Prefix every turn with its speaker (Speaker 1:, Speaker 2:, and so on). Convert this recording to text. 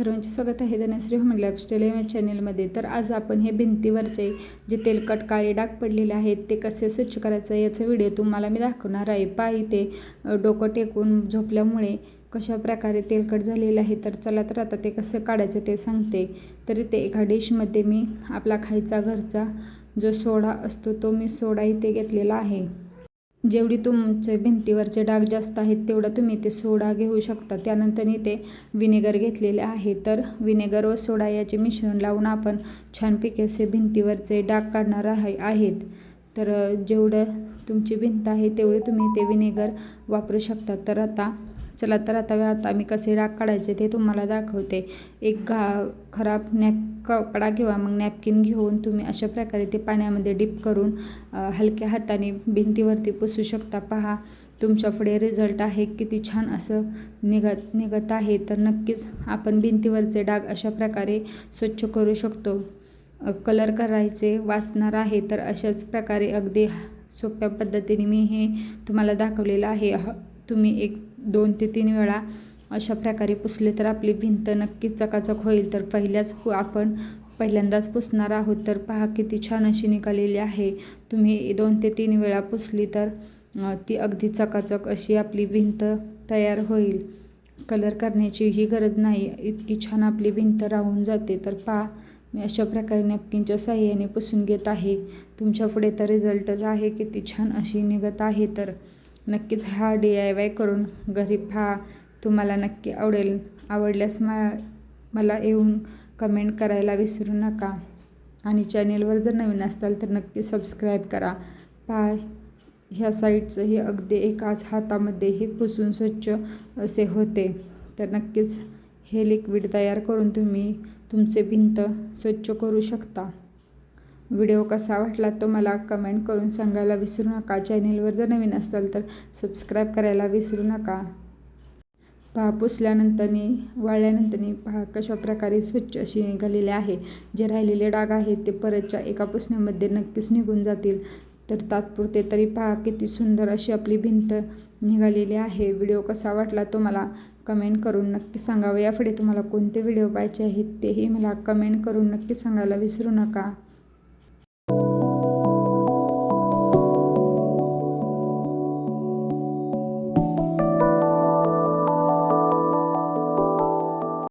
Speaker 1: स्वागत आहे. Dhanashree home lifestyle या चॅनेलमध्ये. तर आज आपण हे भिंतीवरचे जे तेलकट काळे डाग पडलेले आहेत ते कसे स्वच्छ करायचं याचा व्हिडिओ तुम्हाला मी दाखवणार आहे. पायी ते डोकं टेकून झोपल्यामुळे कशा प्रकारे तेलकट झालेलं आहे. तर चला तर आता ते कसं काढायचं ते सांगते. तर इथे एका डिशमध्ये मी आपला खायचा घरचा जो सोडा असतो तो मी सोडा इथे घेतलेला आहे. जेवढी तुमचे भिंतीवरचे डाग जास्त आहेत तेवढा तुम्ही ते सोडा घेऊ शकता. त्यानंतर इथे विनेगर घेतलेले आहे. तर विनेगर व सोडा याचे मिश्रण लावून आपण छानपैकी असे भिंतीवरचे डाग काढणार आहे आहेत. तर जेवढं तुमची भिंत आहे तेवढे तुम्ही ते विनेगर वापरू शकता. तर आता चला तर आता आता मी कसे डाग काढायचे ते तुम्हाला दाखवते. एक घा खराब नॅप कपडा किंवा मग नॅपकिन घेऊन तुम्ही अशा प्रकारे ते पाण्यामध्ये डिप करून हलक्या हाताने भिंतीवरती पुसू शकता. पहा तुमच्यापुढे रिझल्ट आहे. किती छान असं निघत निघत आहे. तर नक्कीच आपण भिंतीवरचे डाग अशा प्रकारे स्वच्छ करू शकतो. कलर करायचे वाचणार आहे. तर अशाच प्रकारे अगदी सोप्या पद्धतीने मी हे तुम्हाला दाखवलेलं आहे. ह- तुम्ही एक दोन ते तीन वेळा अशा प्रकारे पुसले तर आपली भिंत नक्कीच चकाचक होईल. तर पहिल्याच पु आपण पहिल्यांदाच पुसणार आहोत. तर पहा किती छान अशी निघालेली आहे. तुम्ही दोन ते तीन वेळा पुसली तर ती अगदी चकाचक अशी आपली भिंत तयार होईल. कलर करण्याचीही गरज नाही. इतकी छान आपली भिंत राहून जाते. तर पहा मी अशा प्रकारे नॅपकिनच्या साह्याने पुसून घेत आहे. तुमच्यापुढे तर रिझल्टच आहे. किती छान अशी निघत आहे. तर नक्कीच हा डी आय वाय करून घरी पहा तुम्हाला नक्की आवडेल. आवडल्यास मा मला येऊन कमेंट करायला विसरू नका. आणि चॅनेलवर जर नवीन असताल तर नक्की सबस्क्राईब करा. पाय ह्या साईडचंही अगदी एकाच हातामध्येही पुसून स्वच्छ असे होते. तर नक्कीच हे लिक्विड तयार करून तुम्ही तुमचे भिंत स्वच्छ करू शकता. व्हिडिओ कसा वाटला तो मला कमेंट करून सांगायला विसरू नका. चॅनेलवर जर नवीन असाल तर सबस्क्राईब करायला विसरू नका. पहा पुसल्यानंतरनी वाळल्यानंतरनी पहा कशा प्रकारे स्वच्छ अशी निघालेले आहे. जे राहिलेले डाग आहेत ते परतच्या एका पुसण्यामध्ये नक्कीच निघून जातील. तर तात्पुरते तरी पहा किती सुंदर अशी आपली भिंत निघालेली आहे. व्हिडिओ कसा वाटला तो मला कमेंट करून नक्की सांगावं. यापुढे तुम्हाला कोणते व्हिडिओ पाहिजे आहेत तेही मला कमेंट करून नक्की सांगायला विसरू नका.